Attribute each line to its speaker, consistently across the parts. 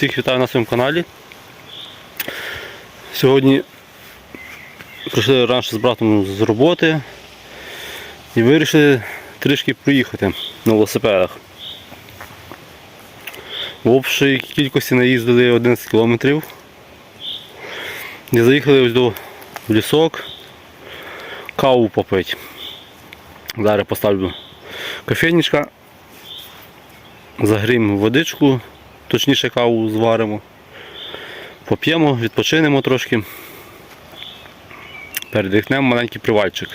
Speaker 1: Всіх вітаю на своєму каналі. Сьогодні прийшли раніше з братом з роботи і вирішили трішки проїхати на велосипедах. В общій кількості наїздили 11 кілометрів. І заїхали ось до лісок каву попити. Зараз поставлю кофейничка, загріємо водичку, точніше каву зваримо, поп'ємо, відпочинемо трошки, передихнемо маленький привальчик.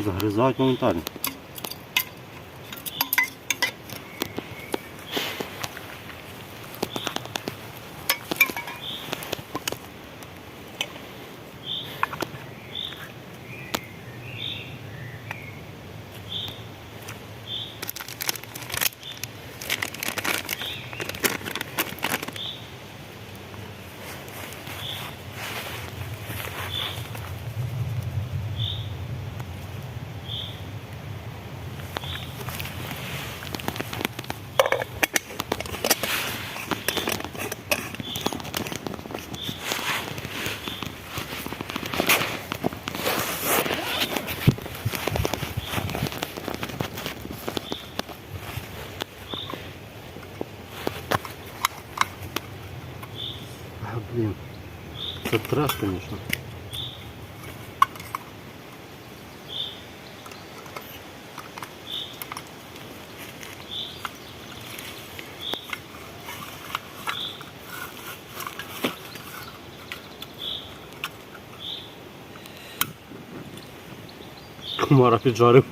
Speaker 1: Загризають моментально. Блін. Це треш, звісно. Комара піджарив.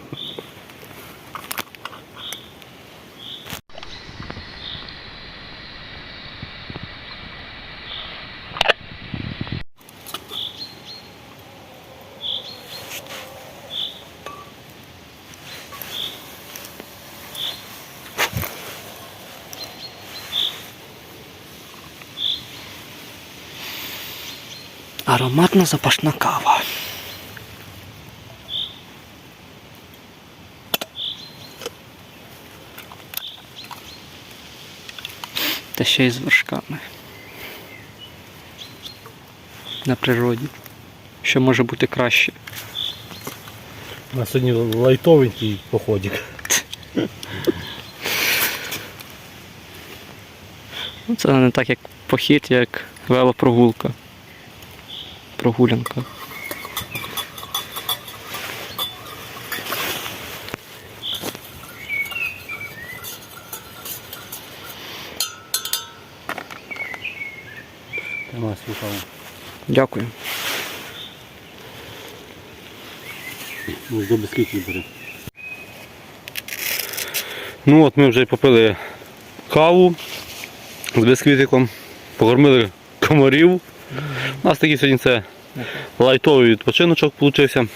Speaker 2: Ароматно запашна кава. Та ще й з вершками. На природі. Що може бути краще?
Speaker 1: У нас сьогодні лайтовенький походик.
Speaker 2: Ну, Це не так як похід, як велопрогулка. Прогулянка. Дякую.
Speaker 1: До бісквітів бери. Ну от ми вже попили каву з бісквітиком, покормили комарів. У нас такий сьогодні це лайтовий відпочиночок вийшов,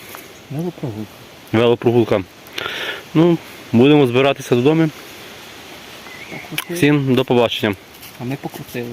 Speaker 2: Велопрогулка.
Speaker 1: велопрогулка. Ну, будемо збиратися додому. Всім до побачення.
Speaker 2: А ми покрутили.